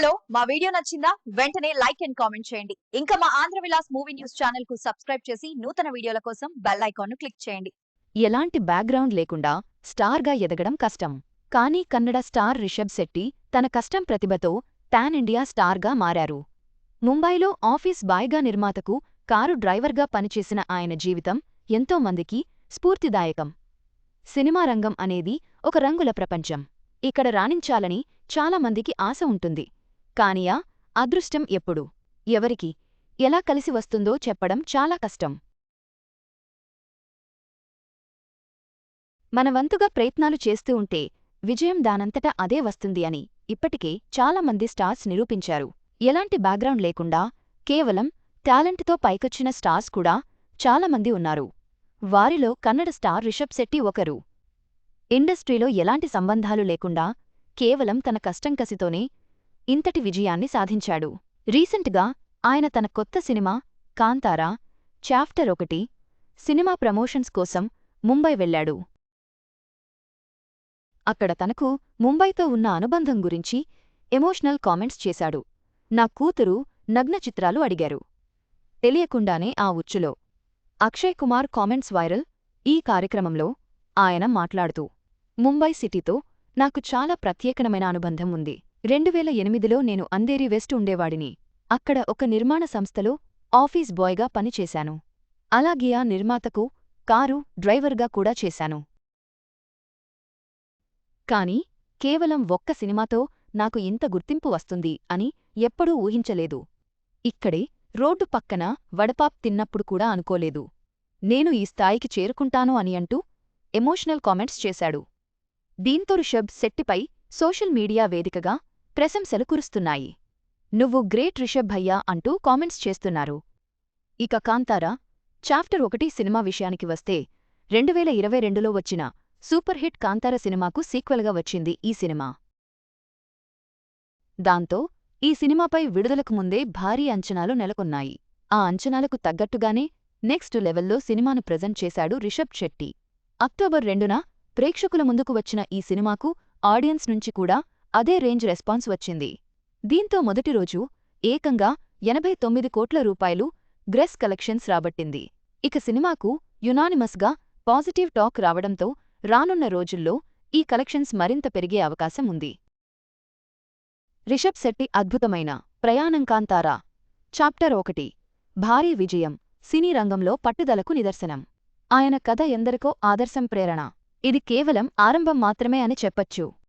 Hello మా video నచ్చిందా? వెంటనే లైక్ అండ్ కామెంట్ చేయండి. ఇంకా మా ఆంధ్ర విలాస్ మూవీ న్యూస్ ఛానల్కు సబ్స్క్రైబ్ చేసి నూతన వీడియోల కోసం బెల్ ఐకాన్ను క్లిక్ చేయండి. ఎలాంటి బ్యాక్గ్రౌండ్ లేకుండా స్టార్గా ఎదగడం కష్టం. కానీ కన్నడ స్టార్ రిషబ్ శెట్టి తన కష్టం ప్రతిభతో పాన్ ఇండియా స్టార్గా మారారు. ముంబైలో ఆఫీస్ బాయ్గా నిర్మాతకు కారు డ్రైవర్గా పనిచేసిన ఆయన జీవితం ఎంతో మందికి స్ఫూర్తిదాయకం. సినిమా రంగం అనేది ఒక రంగుల ప్రపంచం. ఇక్కడ రాణించాలని చాలా మందికి ఆశ ఉంటుంది. కానియా అదృష్టం ఎప్పుడు? ఎవరికి? ఎలా కలిసి వస్తుందో చెప్పడం చాలా కష్టం. మనవంతుగా ప్రయత్నాలు చేస్తూ ఉంటే విజయం దానంతటా అదే వస్తుంది అని ఇప్పటికే చాలామంది స్టార్స్ నిరూపించారు. ఎలాంటి బ్యాక్గ్రౌండ్ లేకుండా కేవలం టాలెంట్తో పైకొచ్చిన స్టార్స్ కూడా చాలామంది ఉన్నారు. వారిలో కన్నడ స్టార్ రిషబ్ శెట్టి ఒకరు. ఇండస్ట్రీలో ఎలాంటి సంబంధాలు లేకుండా కేవలం తన కష్టం కసితోనే ఇంతటి విజయాన్ని సాధించాడు. రీసెంట్గా ఆయన తన కొత్త సినిమా కాంతారా చాప్టర్ ఒకటి సినిమా ప్రమోషన్స్ కోసం ముంబై వెళ్ళాడు. అక్కడ తనకు ముంబైతో ఉన్న అనుబంధం గురించి ఎమోషనల్ కామెంట్స్ చేశాడు. నా కూతురు నగ్న చిత్రాలు అడిగారు. తెలియకుండానే ఆ ఉచ్చులో అక్షయ్ కుమార్ కామెంట్స్ వైరల్ ఈ కార్యక్రమంలో ఆయన మాట్లాడుతూ ముంబై సిటీతో నాకు చాలా ప్రత్యేకమైన అనుబంధం ఉంది. రెండువేల ఎనిమిదిలో నేను అందేరి వెస్ట్ ఉండేవాడిని. అక్కడ ఒక నిర్మాణ సంస్థలో ఆఫీస్ బాయ్గా పనిచేశాను. అలాగే ఆ నిర్మాతకు కారు డ్రైవర్గా కూడా చేశాను. కాని కేవలం ఒక్క సినిమాతో నాకు ఇంత గుర్తింపు వస్తుంది అని ఎప్పుడూ ఊహించలేదు. ఇక్కడే రోడ్డు పక్కన వడపాప్ తిన్నప్పుడు కూడా అనుకోలేదు. నేను ఈ స్థాయికి చేరుకుంటాను అని అంటూ ఎమోషనల్ కామెంట్స్ చేశాడు. దీంతో రిషబ్ శెట్టిపై సోషల్ మీడియా వేదికగా ప్రశంసలు కురుస్తున్నాయి. నువ్వు గ్రేట్ రిషబ్ భయ్యా అంటూ కామెంట్స్ చేస్తున్నారు. ఇక కాంతారా చాప్టర్ ఒకటి సినిమా విషయానికి వస్తే రెండువేల ఇరవై రెండులో వచ్చిన సూపర్ హిట్ కాంతార సినిమాకు సీక్వెల్గా వచ్చింది ఈ సినిమా. దాంతో ఈ సినిమాపై విడుదలకు ముందే భారీ అంచనాలు నెలకొన్నాయి. ఆ అంచనాలకు తగ్గట్టుగానే నెక్స్ట్ లెవెల్లో సినిమాను ప్రజెంట్ చేశాడు రిషబ్ శెట్టి. అక్టోబర్ రెండున ప్రేక్షకుల ముందుకు వచ్చిన ఈ సినిమాకు ఆడియన్స్ నుంచి కూడా అదే రేంజ్ రెస్పాన్స్ వచ్చింది. దీంతో మొదటి రోజు ఏకంగా ఎనభై తొమ్మిది కోట్ల రూపాయలు గ్రెస్ కలెక్షన్స్ రాబట్టింది. ఇక సినిమాకు యునానిమస్గా పాజిటివ్ టాక్ రావడంతో రానున్న రోజుల్లో ఈ కలెక్షన్స్ మరింత పెరిగే అవకాశం ఉంది. రిషబ్ శెట్టి అద్భుతమైన ప్రయాణంకాంతారా చాప్టర్ ఒకటి. భారీ విజయం. సినీ రంగంలో పట్టుదలకు నిదర్శనం. ఆయన కథ ఎందరికో ఆదర్శం ప్రేరణ. ఇది కేవలం ఆరంభం మాత్రమే అని చెప్పొచ్చు.